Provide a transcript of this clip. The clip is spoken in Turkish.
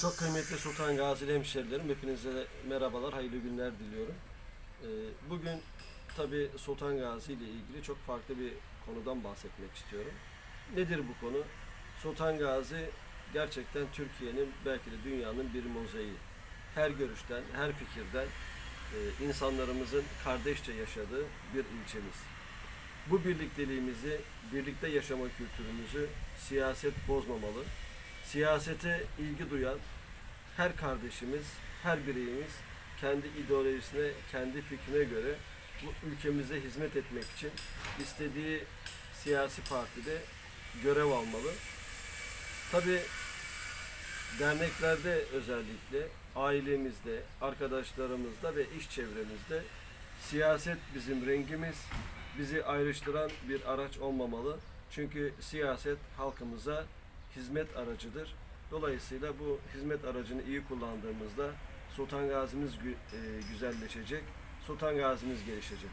Çok kıymetli Sultan Gazi'li hemşerilerim, hepinize merhabalar, hayırlı günler diliyorum. Ee, Bugün tabi Sultan Gazi ile ilgili çok farklı bir konudan bahsetmek istiyorum. Nedir bu konu? Sultan Gazi gerçekten Türkiye'nin belki de dünyanın bir mozaiği. Her görüşten, her fikirden e, insanlarımızın kardeşçe yaşadığı bir ilçemiz. Bu birlikteliğimizi, birlikte yaşama kültürümüzü siyaset bozmamalı. Siyasete ilgi duyan her kardeşimiz, her bireyimiz kendi ideolojisine, kendi fikrine göre bu ülkemize hizmet etmek için istediği siyasi partide görev almalı. Tabi derneklerde özellikle ailemizde, arkadaşlarımızda ve iş çevremizde siyaset bizim rengimiz, bizi ayrıştıran bir araç olmamalı. Çünkü siyaset halkımıza hizmet aracıdır. Dolayısıyla bu hizmet aracını iyi kullandığımızda Sultan Gazi'miz e, güzelleşecek, Sultan Gazi'miz gelişecek.